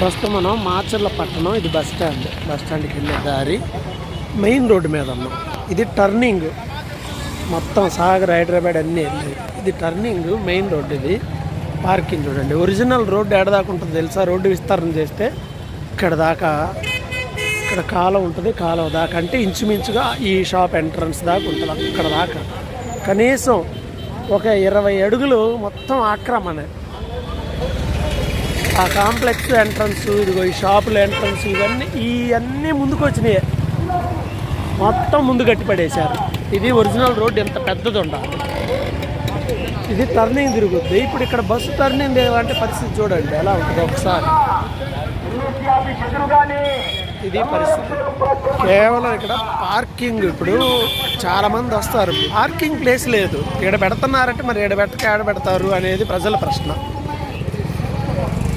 ప్రస్తుతం మనం మాచర్ల పట్టణం ఇది బస్ స్టాండ్. బస్ స్టాండ్కి వెళ్ళే దారి మెయిన్ రోడ్డు మీద ఉన్నాం. ఇది టర్నింగ్. మొత్తం సాగర్ హైదరాబాద్ అన్నీ వెళ్ళాయి. ఇది టర్నింగ్ మెయిన్ రోడ్డు ఇది. పార్కింగ్ చూడండి. ఒరిజినల్ రోడ్డు ఎక్కడ దాకా ఉంటుంది తెలుసా? రోడ్డు విస్తరణ చేస్తే ఇక్కడ దాకా ఇక్కడ కాలం ఉంటుంది కాలం దాకా. అంటే ఇంచుమించుగా ఈ షాప్ ఎంట్రన్స్ దాకా ఉంటుంది. అక్కడ దాకా. కనీసం ఒక ఇరవై అడుగులు మొత్తం ఆక్రమణ. ఆ కాంప్లెక్స్ ఎంట్రన్స్ ఇదిగో ఈ షాపుల ఎంట్రన్స్ ఇవన్నీ ఇవన్నీ ముందుకు వచ్చినాయి మొత్తం ముందు కట్టిపడేశారు ఇది ఒరిజినల్ రోడ్డు ఎంత పెద్దది ఉండాలి. ఇది టర్నింగ్ తిరుగుద్ది. ఇప్పుడు ఇక్కడ బస్సు టర్నింగ్ అంటే పరిస్థితి చూడండి ఎలా ఉంటుంది ఒకసారి. ఇది పరిస్థితి. కేవలం ఇక్కడ పార్కింగ్ ఇప్పుడు చాలామంది వస్తారు. పార్కింగ్ ప్లేస్ లేదు. ఇక్కడ పెడుతున్నారంటే మరి ఇక్కడ పెట్టక పెడతారు అనేది ప్రజల ప్రశ్న.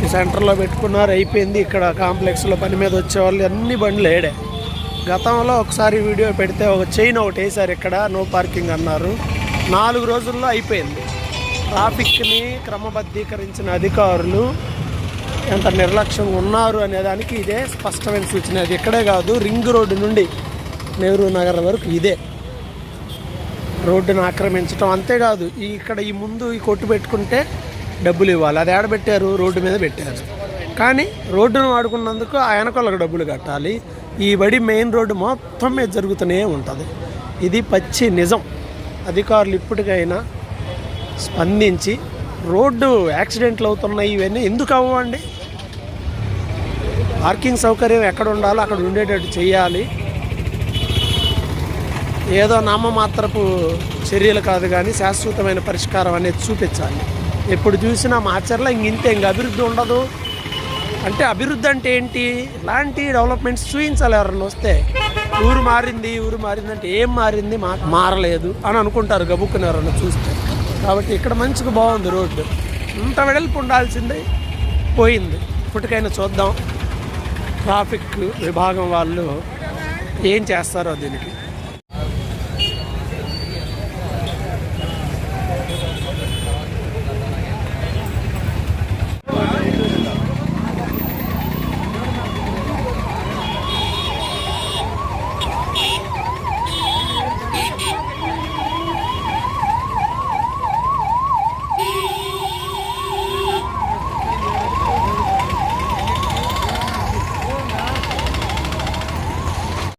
ఈ సెంటర్లో పెట్టుకున్నారు అయిపోయింది. ఇక్కడ కాంప్లెక్స్లో పని మీద వచ్చేవాళ్ళు అన్ని బండ్లు ఏడే. గతంలో ఒకసారి వీడియో పెడితే ఒక చైన్ ఒకటి వేశారు ఇక్కడ నో పార్కింగ్ అన్నారు. నాలుగు రోజుల్లో అయిపోయింది. ట్రాఫిక్ని క్రమబద్ధీకరించిన అధికారులు ఎంత నిర్లక్ష్యంగా ఉన్నారు అనేదానికి ఇదే స్పష్టమైన సూచన. అది ఇక్కడే కాదు రింగ్ రోడ్డు నుండి నెహ్రూ నగర్ వరకు ఇదే. రోడ్డును ఆక్రమించడం అంతేకాదు ఈ ఇక్కడ ఈ ముందు ఈ కొట్టు పెట్టుకుంటే డబ్బులు ఇవ్వాలి. అది ఏడ పెట్టారు? రోడ్డు మీద పెట్టారు. కానీ రోడ్డును వాడుకున్నందుకు ఆ వెనకాలకు డబ్బులు కట్టాలి. ఈ బడి మెయిన్ రోడ్డు మొత్తం మీద జరుగుతూనే ఉంటుంది. ఇది పచ్చి నిజం. అధికారులు ఇప్పటికైనా స్పందించి రోడ్డు యాక్సిడెంట్లు అవుతున్నాయి ఇవన్నీ ఎందుకు అవ్వండి? పార్కింగ్ సౌకర్యం ఎక్కడ ఉండాలో అక్కడ ఉండేటట్టు చేయాలి. ఏదో నామమాత్రపు చర్యలు కాదు కానీ శాశ్వతమైన పరిష్కారం అనేది చూపించాలి. ఎప్పుడు చూసినా మాచర్ల ఇంక ఇంతే ఇంక అభివృద్ధి ఉండదు. అంటే అభివృద్ధి అంటే ఏంటి? ఇలాంటి డెవలప్మెంట్స్ చూపించాలి ఎవరన్నా వస్తే. ఊరు మారింది ఊరు మారింది అంటే ఏం మారింది? మా మారలేదు అని అనుకుంటారు గబుక్కుని ఎవరన్నా చూస్తే. కాబట్టి ఇక్కడ మంచిగా బాగుంది రోడ్డు. ఇంత వెడల్పు ఉండాల్సిందే. పోయింది. ఇప్పటికైనా చూద్దాం. ట్రాఫిక్ విభాగం వాళ్ళు ఏం చేస్తారో దీనికి.